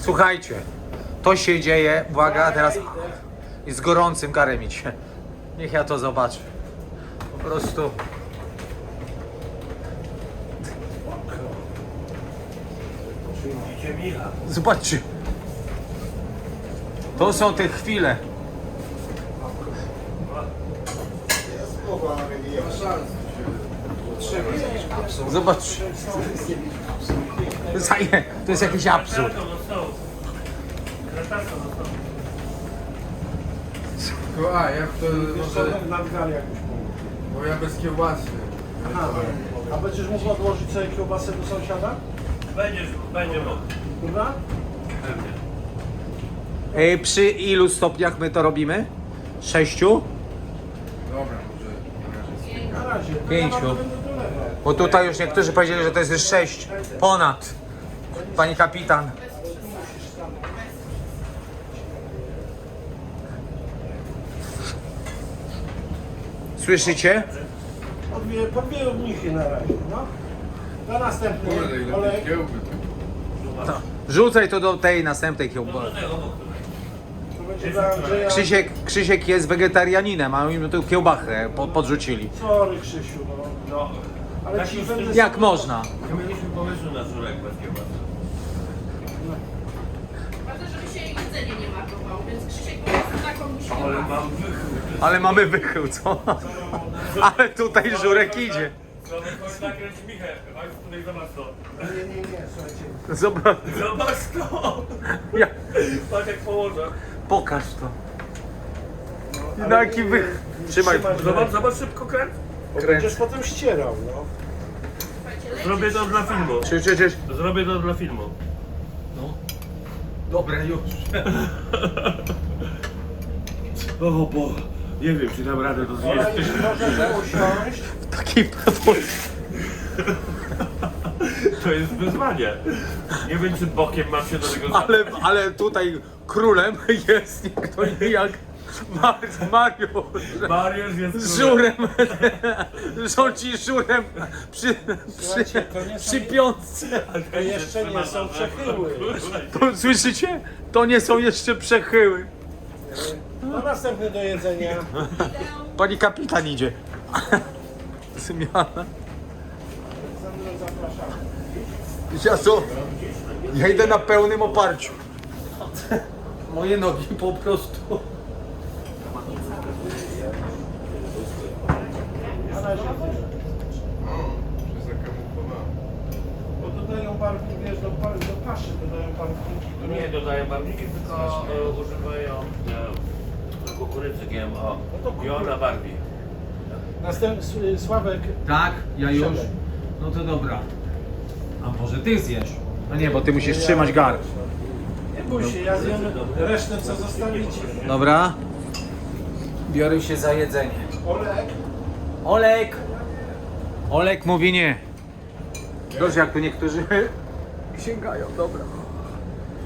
Słuchajcie, to się dzieje, uwaga, teraz i z gorącym garemić. Niech ja to zobaczę. Po prostu. Zobaczcie. To są te chwile. Zobaczcie. To jest jakiś absurd. Tylko, a jak to może... jakbyś mógł. Bo ja bez kiełbasy. Aha, a będziesz mógł odłożyć sobie kiełbasę do sąsiada? Będziesz, będzie mógł. Dobra? Pewnie. E, przy ilu stopniach my to robimy? Sześciu? Dobra, może... Na razie. Pięciu. Bo tutaj już niektórzy powiedzieli, że to jest już sześć. Ponad. Pani kapitan. Słyszycie? Podwie, podwie mnichy na razie, no. Do następnej. Kurde, ile Olej. tych kiełby tu. Rzucaj to do tej następnej kiełbasy. To będzie dla Andrzeja. Krzysiek, Krzysiek jest wegetarianinem, a im tu kiełbachę po- podrzucili. Sorry Krzysiu, no. No, Ale Tak ci już będę... Jak można? nie mieliśmy pomysłu na żurek bez kiełbasy. Ważne, żeby się jedzenie nie marnowało, więc Krzysiek po prostu taką musi Ale mam wychył. Ale mamy wychył, co? Ale tutaj żurek idzie. Chodź nakręć Michę, chodź tutaj zobacz to. Nie, nie, nie, słuchajcie. Zobacz, Zobacz to! ja, Patrz jak położę. pokaż to. Ale Jaki wych... Trzymaj. Zobacz, zobacz szybko kręć. Bo kręć. Będziesz potem ścierał, no. Zrobię to dla filmu. Czy, czy, czy. Zrobię to dla filmu. Dobre już. O bo, nie wiem czy dam radę to Ola, zjeść. jeśli możesz usiąść, Taki To jest wyzwanie. Nie wiem czy bokiem mam się do tego ale, ale tutaj królem jest nie kto inny jak Mar- Mariusz. Mariusz jest Z królem. żurem. Rządzi żurem przy, Słuchajcie, przy, to nie są- przy piątce. to jeszcze nie są przechyły. To, słyszycie? To nie są jeszcze przechyły. No następny do jedzenia. Pani kapitan idzie. Zmiana. Ja co? Ja idę na pełnym oparciu. Moje nogi po prostu. Na razie. Przez zakamuflowane. Bo dodają barwnik, wiesz, do, do paszy dodają barwniki, które... Nie dodają barwniki, tylko e, używają e, kukurydzy GMO. No to I ona barwi. Następny Sławek. Tak, ja już. Siadaj. No to dobra. A może ty zjesz? No nie, bo ty musisz trzymać gar. Nie bój się, ja zjem resztę, co zostawicie. Dobra. Biorę się za jedzenie. Olek. Olek! Olek mówi nie. Dobrze, jak tu niektórzy sięgają, dobra.